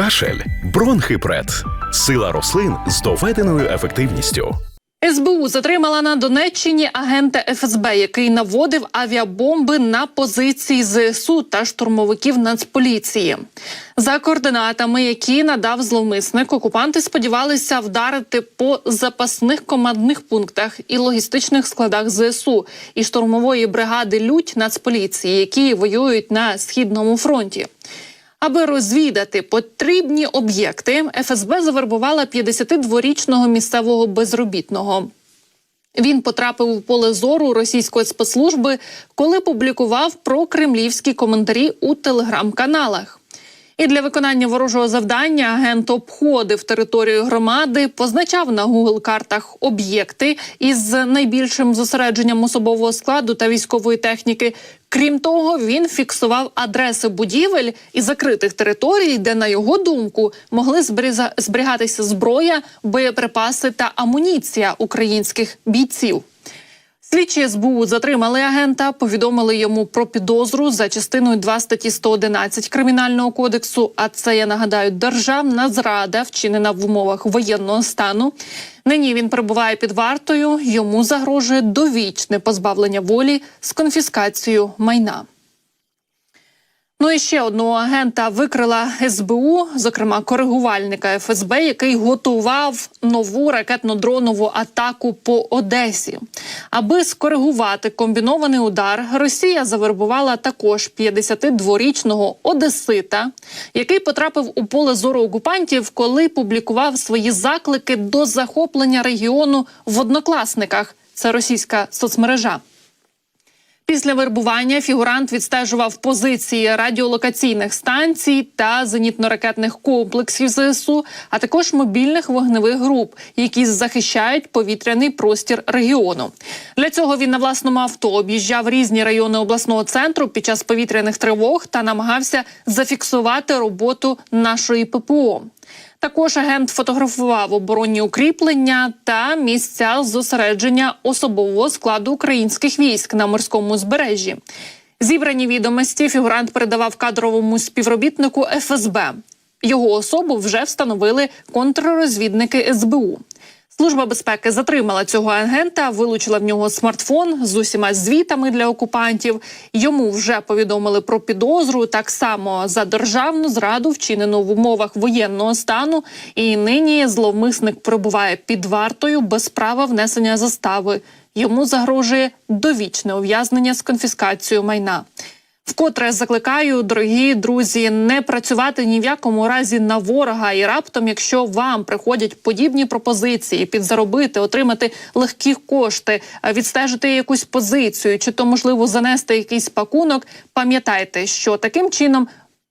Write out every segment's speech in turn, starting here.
кашель, бронхипред, сила рослин з доведеною ефективністю. СБУ затримала на Донеччині агента ФСБ, який наводив авіабомби на позиції ЗСУ та штурмовиків Нацполіції. За координатами, які надав зловмисник, окупанти сподівалися вдарити по запасних командних пунктах і логістичних складах ЗСУ і штурмової бригади Лють Нацполіції, які воюють на східному фронті. Аби розвідати потрібні об'єкти, ФСБ завербувала 52-річного місцевого безробітного. Він потрапив у поле зору російської спецслужби, коли публікував про кремлівські коментарі у телеграм-каналах. І для виконання ворожого завдання агент обходив територію громади, позначав на Google картах об'єкти із найбільшим зосередженням особового складу та військової техніки. Крім того, він фіксував адреси будівель і закритих територій, де, на його думку, могли зберігатися зброя, боєприпаси та амуніція українських бійців. Слідчі СБУ затримали агента, повідомили йому про підозру за частиною 2 статті 111 кримінального кодексу. А це я нагадаю державна зрада, вчинена в умовах воєнного стану. Нині він перебуває під вартою. Йому загрожує довічне позбавлення волі з конфіскацією майна. Ну і ще одного агента викрила СБУ, зокрема коригувальника ФСБ, який готував нову ракетно-дронову атаку по Одесі. Аби скоригувати комбінований удар, Росія завербувала також 52-річного Одесита, який потрапив у поле зору окупантів, коли публікував свої заклики до захоплення регіону в однокласниках. Це російська соцмережа. Після вербування фігурант відстежував позиції радіолокаційних станцій та зенітно-ракетних комплексів ЗСУ, а також мобільних вогневих груп, які захищають повітряний простір регіону. Для цього він на власному авто об'їжджав різні райони обласного центру під час повітряних тривог та намагався зафіксувати роботу нашої ППО. Також агент фотографував оборонні укріплення та місця зосередження особового складу українських військ на морському узбережжі. Зібрані відомості фігурант передавав кадровому співробітнику ФСБ. Його особу вже встановили контррозвідники СБУ. Служба безпеки затримала цього агента, вилучила в нього смартфон з усіма звітами для окупантів. Йому вже повідомили про підозру так само за державну зраду, вчинену в умовах воєнного стану. І нині зловмисник перебуває під вартою без права внесення застави. Йому загрожує довічне ув'язнення з конфіскацією майна. Вкотре закликаю, дорогі друзі, не працювати ні в якому разі на ворога. І раптом, якщо вам приходять подібні пропозиції, підзаробити, отримати легкі кошти, е, відстежити якусь позицію, чи то можливо занести якийсь пакунок, пам'ятайте, що таким чином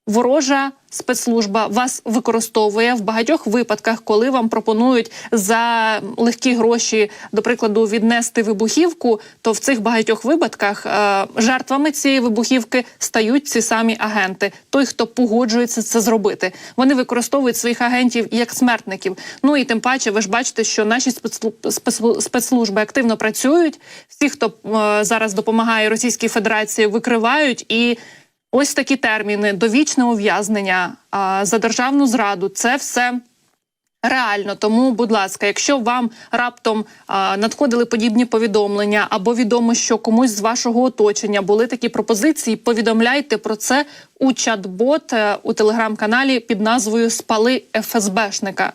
ворожа спецслужба вас використовує в багатьох випадках, коли вам пропонують за легкі гроші, до прикладу, віднести вибухівку. То в цих багатьох випадках е, жертвами цієї вибухівки стають ці самі агенти. Той, хто погоджується це зробити, вони використовують своїх агентів як смертників. Ну і тим паче, ви ж бачите, що наші спецслу- спецслу- спецслужби активно працюють. Всі, хто е, зараз допомагає Російській Федерації, викривають і. Ось такі терміни: довічне ув'язнення за державну зраду. Це все. Реально, тому, будь ласка, якщо вам раптом а, надходили подібні повідомлення, або відомо, що комусь з вашого оточення були такі пропозиції, повідомляйте про це у чат-бот е, у телеграм-каналі під назвою Спали ФСБшника.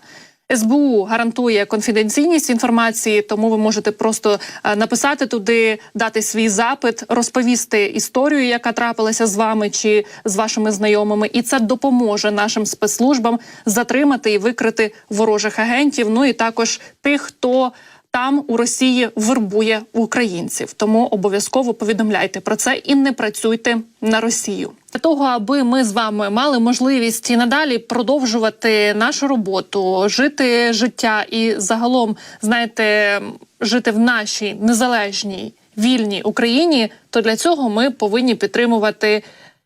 СБУ гарантує конфіденційність інформації, тому ви можете просто е, написати туди, дати свій запит, розповісти історію, яка трапилася з вами чи з вашими знайомими, і це допоможе нашим спецслужбам затримати і викрити ворожих агентів. Ну і також тих, хто там у Росії вербує українців. Тому обов'язково повідомляйте про це і не працюйте на Росію. Для того, аби ми з вами мали можливість і надалі продовжувати нашу роботу, жити життя і загалом, знаєте, жити в нашій незалежній вільній Україні, то для цього ми повинні підтримувати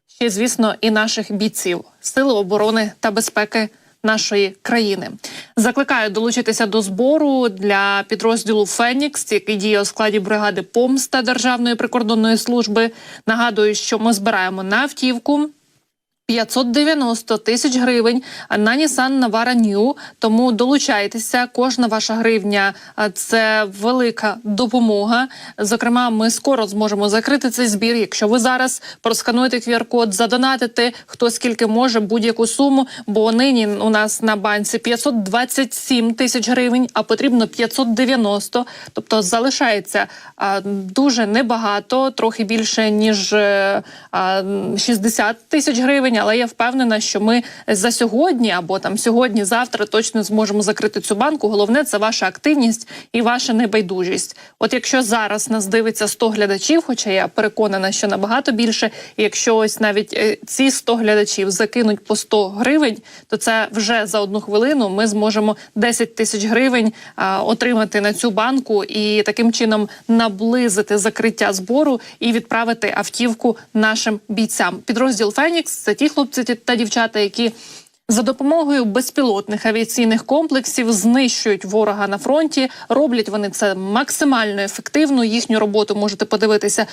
ще, звісно, і наших бійців сили оборони та безпеки нашої країни. Закликаю долучитися до збору для підрозділу Фенікс, який діє у складі бригади Помста Державної прикордонної служби. Нагадую, що ми збираємо на автівку. 590 тисяч гривень на Nissan Navara New. Тому долучайтеся. Кожна ваша гривня це велика допомога. Зокрема, ми скоро зможемо закрити цей збір. Якщо ви зараз проскануєте QR-код, задонатите хто скільки може будь-яку суму. Бо нині у нас на банці 527 тисяч гривень, а потрібно 590. Тобто залишається дуже небагато, трохи більше ніж е, а, 60 тисяч гривень. Але я впевнена, що ми за сьогодні або там сьогодні, завтра точно зможемо закрити цю банку. Головне це ваша активність і ваша небайдужість. От якщо зараз нас дивиться 100 глядачів, хоча я переконана, що набагато більше, якщо ось навіть е, ці 100 глядачів закинуть по 100 гривень, то це вже за одну хвилину ми зможемо 10 тисяч гривень а, отримати на цю банку і таким чином наблизити закриття збору і відправити автівку нашим бійцям. Підрозділ Фенікс це ті хлопці та дівчата, які за допомогою безпілотних авіаційних комплексів знищують ворога на фронті. Роблять вони це максимально ефективно. Їхню роботу можете подивитися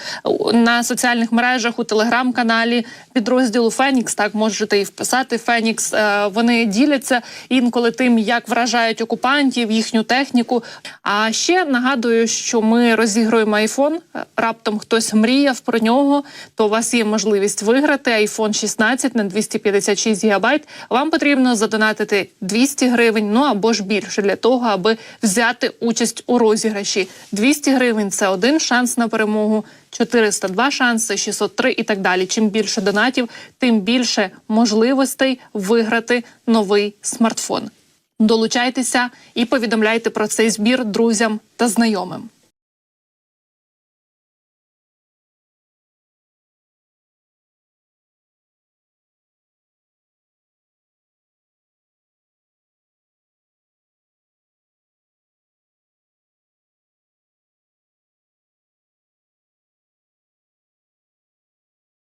на соціальних мережах у телеграм-каналі підрозділу Фенікс. Так можете і вписати Фенікс. Е, Вони діляться інколи тим, як вражають окупантів, їхню техніку. А ще нагадую, що ми розігруємо айфон. Раптом хтось мріяв про нього, то у вас є можливість виграти iPhone 16 на 256 гігабайт. Вам потрібно задонатити 200 гривень, ну або ж більше для того, аби взяти участь у розіграші. 200 гривень це один шанс на перемогу. 402 шанси, 603 і так далі. Чим більше донатів, тим більше можливостей виграти новий смартфон. Долучайтеся і повідомляйте про цей збір друзям та знайомим.